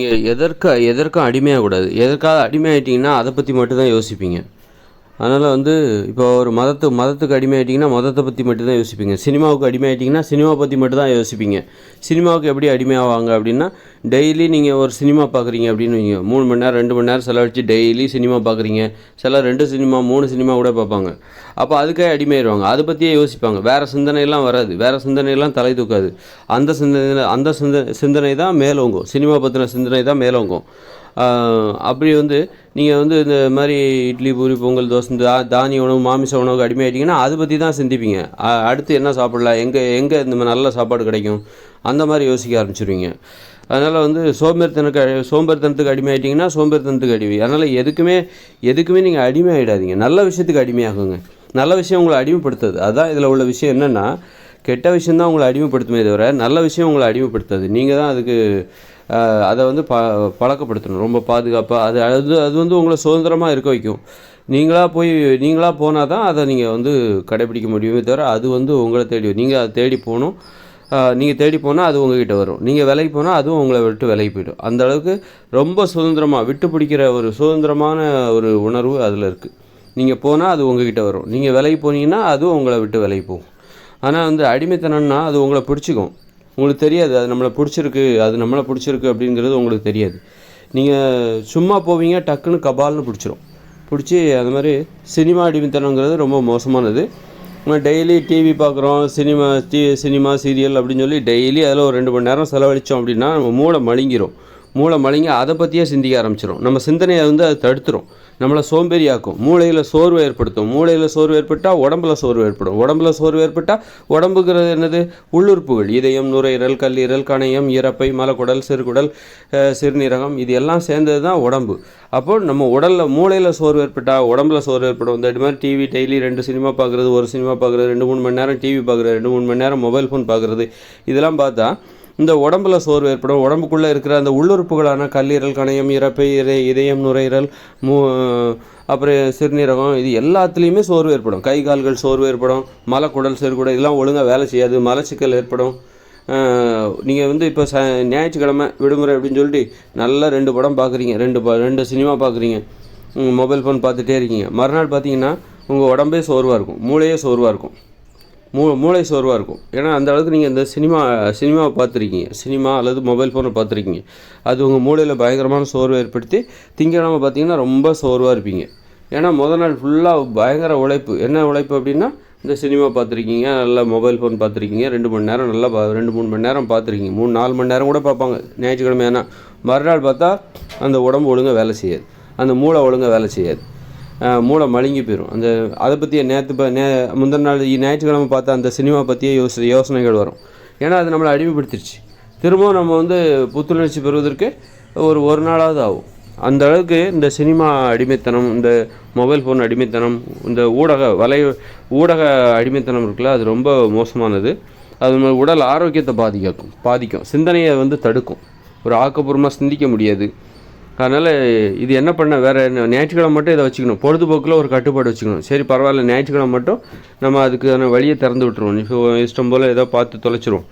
நீங்கள் எதற்கு எதற்கும் அடிமையாகக்கூடாது. எதற்காக அடிமையாயிட்டீங்கன்னா அதை பற்றி மட்டும் தான் யோசிப்பீங்க. அதனால் வந்து இப்போ ஒரு மதத்து மதத்துக்கு அடிமையாயிட்டிங்கன்னா மதத்தை பற்றி மட்டும் தான் யோசிப்பீங்க. சினிமாவுக்கு அடிமையாயிட்டிங்கன்னா சினிமா பற்றி மட்டும் தான் யோசிப்பீங்க. சினிமாவுக்கு எப்படி அடிமையாவாங்க அப்படின்னா டெய்லி நீங்கள் ஒரு சினிமா பார்க்குறீங்க அப்படின்னு வைங்க. மூணு மணி நேரம் ரெண்டு மணி நேரம் செலவழித்து டெய்லி சினிமா பார்க்குறீங்க சில ரெண்டு சினிமா மூணு சினிமா கூட பார்ப்பாங்க அப்போ அதுக்கே அடிமையாயிருவாங்க. அதை பற்றியே யோசிப்பாங்க. வேறு சிந்தனையெல்லாம் வராது. வேறு சிந்தனையெல்லாம் தலை தூக்காது. அந்த சிந்தனை அந்த சிந்த சிந்தனை தான் மேலோங்கும். சினிமா பற்றின சிந்தனை தான் மேலோங்கும். அப்படி வந்து நீங்கள் வந்து இந்த மாதிரி இட்லி பூரி பொங்கல் தோசை இந்த தானிய உணவு மாமிச உணவுக்கு அடிமையாயிட்டிங்கன்னா அதை பற்றி தான் சிந்திப்பீங்க. அடுத்து என்ன சாப்பிடலாம்? எங்கே எங்கே இந்த மாதிரி நல்ல சாப்பாடு கிடைக்கும்? அந்த மாதிரி யோசிக்க ஆரம்பிச்சிருவீங்க. அதனால் வந்து சோம்பேறித்தனுக்கு சோம்பேறித்தனத்துக்கு அடிமையாயிட்டிங்கன்னா சோம்பேறித்தனத்துக்கு அடிமை. அதனால் எதுக்குமே எதுக்குமே நீங்கள் அடிமை ஆகிடாதீங்க நல்ல விஷயத்துக்கு அடிமையாகுங்க. நல்ல விஷயம் உங்களை அடிமைப்படுத்துது. அதுதான் இதில் உள்ள விஷயம் என்னென்னா கெட்ட விஷயம்தான் உங்களை அடிமைப்படுத்துமே தவிர நல்ல விஷயம் உங்களை அடிமைப்படுத்தாது. நீங்கள் தான் அதுக்கு அதை வந்து ப பழக்கப்படுத்தணும். ரொம்ப பாதுகாப்பாக அது அது அது வந்து உங்களை சுதந்திரமாக இருக்க வைக்கும். நீங்களாக போய் நீங்களாக போனால் தான் அதை நீங்கள் வந்து கடைபிடிக்க முடியுமே தவிர அது வந்து உங்களை தேடி நீங்கள் அதை தேடி போகணும். நீங்கள் தேடி போனால் அது உங்ககிட்ட வரும். நீங்கள் விலைக்கு போனால் அதுவும் உங்களை விட்டு விலைக்கு போயிடும். அந்த அளவுக்கு ரொம்ப சுதந்திரமாக விட்டு பிடிக்கிற ஒரு சுதந்திரமான ஒரு உணர்வு அதில் இருக்குது நீங்கள் போனால் அது உங்ககிட்ட வரும். நீங்கள் விலைக்கு போனீங்கன்னா அதுவும் உங்களை விட்டு விலைக்கு போகும். ஆனால் வந்து அடிமைத்தனம்னா அது உங்களை பிடிச்சிக்கும். உங்களுக்கு தெரியாது. அது நம்மளை பிடிச்சிருக்கு அது நம்மளை பிடிச்சிருக்கு அப்படிங்கிறது உங்களுக்கு தெரியாது. நீங்கள் சும்மா போவீங்க டக்குன்னு கபால்னு பிடிச்சிரும். பிடிச்சி அந்த மாதிரி சினிமா அடிமைத்தனங்கிறது ரொம்ப மோசமானது. நம்ம டெய்லி டிவி பார்க்குறோம் சினிமா டி சினிமா சீரியல் அப்படின்னு சொல்லி டெய்லி அதில் ஒரு ரெண்டு மணி நேரம் செலவழித்தோம் அப்படின்னா நம்ம மூளை மழுங்கிரும். மூளை மலைங்க அதை பற்றியே சிந்திக்க ஆரம்பிச்சிடும் நம்ம சிந்தனையை வந்து அது தடுத்துரும். நம்மளை சோம்பேறியாக்கும். மூளையில் சோர்வு ஏற்படுத்தும். மூளையில் சோர்வு ஏற்பட்டால் உடம்புல சோர்வு ஏற்படும். உடம்புல சோர்வு ஏற்பட்டால் உடம்புங்கிறது என்னது? உள்ளுறுப்புகள். இதயம் நுரையீரல் கல்லீரல் கணையம் இறப்பை மலக்குடல் சிறுகுடல் சிறுநீரகம் இது எல்லாம் சேர்ந்தது தான் உடம்பு. அப்போ நம்ம உடலில் மூளையில் சோர்வு ஏற்பட்டால் உடம்புல சோர்வு ஏற்படும். இந்த மாதிரி டிவி டெய்லி ரெண்டு சினிமா பார்க்குறது ஒரு சினிமா பார்க்குறது ரெண்டு மூணு மணி நேரம் டிவி பார்க்குறது ரெண்டு மூணு மணி நேரம் மொபைல் ஃபோன் பார்க்குறது இதெல்லாம் பார்த்தா இந்த உடம்புல சோர்வு ஏற்படும். உடம்புக்குள்ளே இருக்கிற அந்த உள்ளுறுப்புகளான கல்லீரல் கணையம் இறப்பை இதை இதயம் நுரையீரல் மூ அப்புறம் சிறுநீரகம் இது எல்லாத்துலேயுமே சோர்வு ஏற்படும். கை கால்கள் சோர்வு ஏற்படும். மலக்குடல் சிறுகுடல் இதெல்லாம் ஒழுங்காக வேலை செய்யாது. மலச்சிக்கல் ஏற்படும். நீங்கள் வந்து இப்போ ச ஞாயிற்றுக்கிழமை விடுமுறை அப்படின்னு சொல்லிட்டு நல்லா ரெண்டு படம் பார்க்குறீங்க ரெண்டு ப ரெண்டு சினிமா பார்க்குறீங்க மொபைல் ஃபோன் பார்த்துட்டே இருக்கீங்க. மறுநாள் பார்த்தீங்கன்னா உங்கள் உடம்பே சோர்வாக இருக்கும். மூளையே சோர்வாக இருக்கும். மூ மூளை சோர்வாக இருக்கும். ஏன்னா அந்த அளவுக்கு நீங்கள் இந்த சினிமா சினிமாவை பார்த்துருக்கீங்க. சினிமா அல்லது மொபைல் ஃபோனை பார்த்துருக்கீங்க. அது உங்கள் மூளையில் பயங்கரமான சோர்வை ஏற்படுத்தி திங்கக்கிழமை பார்த்தீங்கன்னா ரொம்ப சோர்வாக இருப்பீங்க. ஏன்னா முதல் நாள் ஃபுல்லாக பயங்கர உழைப்பு. என்ன உழைப்பு அப்படின்னா இந்த சினிமா பார்த்துருக்கீங்க நல்லா மொபைல் ஃபோன் பார்த்துருக்கீங்க ரெண்டு மணி நேரம் நல்லா பா ரெண்டு மூணு மணி நேரம் பார்த்துருக்கீங்க. மூணு நாலு மணி நேரம் கூட பார்ப்பாங்க. ஞாயிற்றுக்கிழமை ஏன்னா மறுநாள் பார்த்தா அந்த உடம்பு ஒழுங்காக வேலை செய்யாது. அந்த மூளை ஒழுங்காக வேலை செய்யாது. மூளை மழுங்கி போயிடும் அந்த அதை பற்றிய நேற்று இப்போ நே முந்தின நாள் ஞாயிற்றுக்கிழமை பார்த்த அந்த சினிமா பற்றிய யோசனை யோசனைகள் வரும். ஏன்னா அது நம்மளை அடிமைப்படுத்திடுச்சு திரும்பவும் நம்ம வந்து புத்துணர்ச்சி பெறுவதற்கு ஒரு ஒரு நாளாவது ஆகும். அந்த அளவுக்கு இந்த சினிமா அடிமைத்தனம் இந்த மொபைல் ஃபோன் அடிமைத்தனம் இந்த ஊடக வலை ஊடக அடிமைத்தனம் இருக்குல்ல அது ரொம்ப மோசமானது. அது நம்ம உடல் ஆரோக்கியத்தை பாதிக்கும் பாதிக்கும். சிந்தனையை வந்து தடுக்கும். ஒரு ஆக்கப்பூர்வமாக சிந்திக்க முடியாது. அதனால் இது என்ன பண்ண வேறு என்ன ஞாயிற்றுக்கிழமை மட்டும் இதை வச்சுக்கணும். பொழுதுபோக்கில் ஒரு கட்டுப்பாடு வச்சுக்கணும். சரி பரவாயில்ல ஞாயிற்றுக்கிழமை மட்டும் நம்ம அதுக்கான வழியை திறந்து விட்டுருவோம். இப்போ இஷ்டம் போல் ஏதோ பார்த்து தொலைச்சிருவோம்.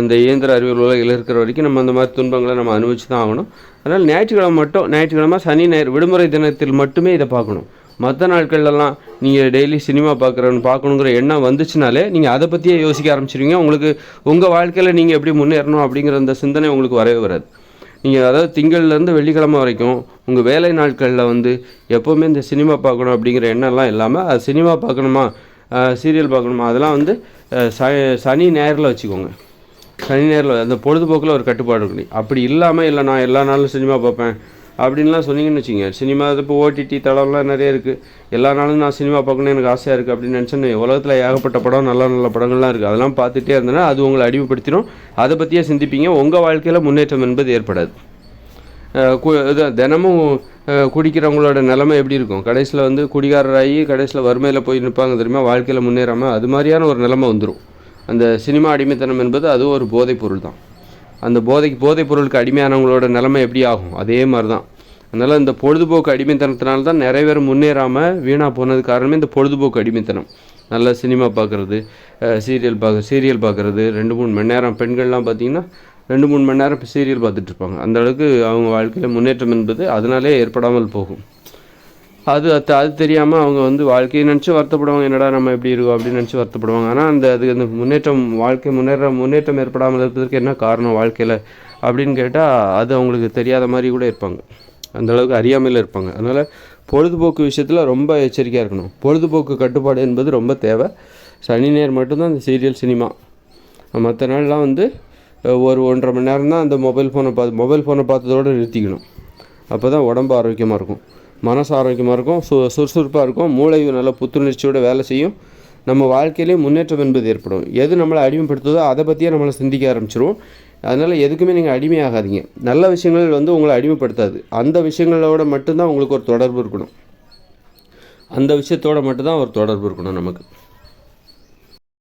இந்த இயந்திர அறிவியல் உலகில் இருக்கிற வரைக்கும் நம்ம அந்த மாதிரி துன்பங்களை நம்ம அனுபவிச்சு தான் ஆகணும். அதனால் ஞாயிற்றுக்கிழமை மட்டும் ஞாயிற்றுக்கிழமை சனி ஞாயிறு விடுமுறை தினத்தில் மட்டுமே இதை பார்க்கணும். மற்ற நாட்கள்லாம் நீங்கள் டெய்லி சினிமா பார்க்குறன்னு பார்க்கணுங்கிற எண்ணம் வந்துச்சுனாலே நீங்கள் அதை பற்றியே யோசிக்க ஆரம்பிச்சிருவீங்க. உங்களுக்கு உங்கள் வாழ்க்கையில் நீங்கள் எப்படி முன்னேறணும் அப்படிங்கிற அந்த சிந்தனை உங்களுக்கு வரவே வராது. நீங்கள் அதாவது திங்கள்லேருந்து வெள்ளிக்கிழமை வரைக்கும் உங்கள் வேலை நாட்களில் வந்து எப்போவுமே இந்த சினிமா பார்க்கணும் அப்படிங்கிற எண்ணம்லாம் இல்லாமல் அது சினிமா பார்க்கணுமா சீரியல் பார்க்கணுமா அதெல்லாம் வந்து ச சனி நேரில் வச்சுக்கோங்க. சனி நேரில் அந்த பொழுதுபோக்கில் ஒரு கட்டுப்பாடு இருக்கு. அப்படி இல்லாமல் இல்லை நான் எல்லா நாளும் சினிமா பார்ப்பேன். அப்படின்லாம் சொன்னீங்கன்னு வச்சுங்க சினிமா இப்போ ஓடிடி தளம்லாம் நிறைய இருக்குது எல்லா நாளும் நான் சினிமா பார்க்கணும்னு எனக்கு ஆசையாக இருக்குது அப்படின்னு நினச்சேன்னு உலகத்தில் ஏகப்பட்ட படம் நல்ல நல்ல படங்கள்லாம் இருக்குது அதெல்லாம் பார்த்துட்டே இருந்தேன்னா அது உங்களை அடிமைப்படுத்திடும். அதை பற்றியே சிந்திப்பீங்க. உங்கள் வாழ்க்கையில் முன்னேற்றம் என்பது ஏற்படாது. கு- இது தினமும் குடிக்கிறவங்களோட நிலமை எப்படி இருக்கும்? கடைசியில் வந்து குடிகாரராகி கடைசியில் வறுமையில் போய் நிற்பாங்க தெரியுமா? வாழ்க்கையில் முன்னேறாமல் அது மாதிரியான ஒரு நிலமை வந்துடும் அந்த சினிமா அடிமைத்தனம் என்பது அதுவும் ஒரு போதைப் பொருள் தான் அந்த போதைக்கு போதைப் பொருளுக்கு அடிமையானவங்களோட நிலைமை எப்படி ஆகும்? அதே மாதிரி தான் அதனால் இந்த பொழுதுபோக்கு அடிமைத்தனத்தினால தான் நிறைய பேர் முன்னேறாமல் வீணாக போனது காரணமே இந்த பொழுதுபோக்கு அடிமைத்தனம். நல்ல சினிமா பார்க்குறது சீரியல் பார்க்க சீரியல் பார்க்குறது ரெண்டு மூணு மணி நேரம் பெண்கள்லாம் பார்த்தீங்கன்னா ரெண்டு மூணு மணி நேரம் இப்போ சீரியல் பார்த்துட்ருப்பாங்க அந்தளவுக்கு அந்த அளவுக்கு அவங்க வாழ்க்கையில் முன்னேற்றம் என்பது அதனாலே ஏற்படாமல் போகும். அது அது அது தெரியாமல் அவங்க வந்து வாழ்க்கையை நினச்சி வருத்தப்படுவாங்க. என்னடா நம்ம எப்படி இருக்கோம் அப்படின்னு நினச்சி வருத்தப்படுவாங்க. ஆனால் அந்த அது அந்த முன்னேற்றம் வாழ்க்கை முன்னேற முன்னேற்றம் ஏற்படாமல் இருப்பதற்கு என்ன காரணம் வாழ்க்கையில் அப்படின்னு கேட்டால் அது அவங்களுக்கு தெரியாத மாதிரி கூட இருப்பாங்க. அந்தளவுக்கு அறியாமையில் இருப்பாங்க. அதனால் பொழுதுபோக்கு விஷயத்தில் ரொம்ப எச்சரிக்கையாக இருக்கணும். பொழுதுபோக்கு கட்டுப்பாடு என்பது ரொம்ப தேவை. சனி நேர் மட்டும்தான் அந்த சீரியல் சினிமா மற்ற நாள்லாம் வந்து ஒரு ஒன்றரை மணி நேரம் தான் அந்த மொபைல் ஃபோனை பார்த்து மொபைல் ஃபோனை பார்த்ததோடு நிறுத்திக்கணும். அப்போ தான் உடம்பு ஆரோக்கியமாக இருக்கும். மனசு ஆரோக்கியமாக இருக்கும் சு சுறுசுறுப்பாக இருக்கும் மூளையும் நல்ல புத்துணர்ச்சியோட வேலை செய்யும். நம்ம வாழ்க்கையிலே முன்னேற்றம் என்பது ஏற்படும். எது நம்மளை அடிமைப்படுத்துதோ அதை பற்றியே நம்மளை சிந்திக்க ஆரம்பிச்சிருவோம். அதனால் எதுக்குமே நீங்கள் அடிமையாகாதீங்க. நல்ல விஷயங்கள் வந்து உங்களை அடிமைப்படுத்தாது. அந்த விஷயங்களோட மட்டும்தான் உங்களுக்கு ஒரு தொடர்பு இருக்கணும். அந்த விஷயத்தோட மட்டும்தான் ஒரு தொடர்பு இருக்கணும் நமக்கு.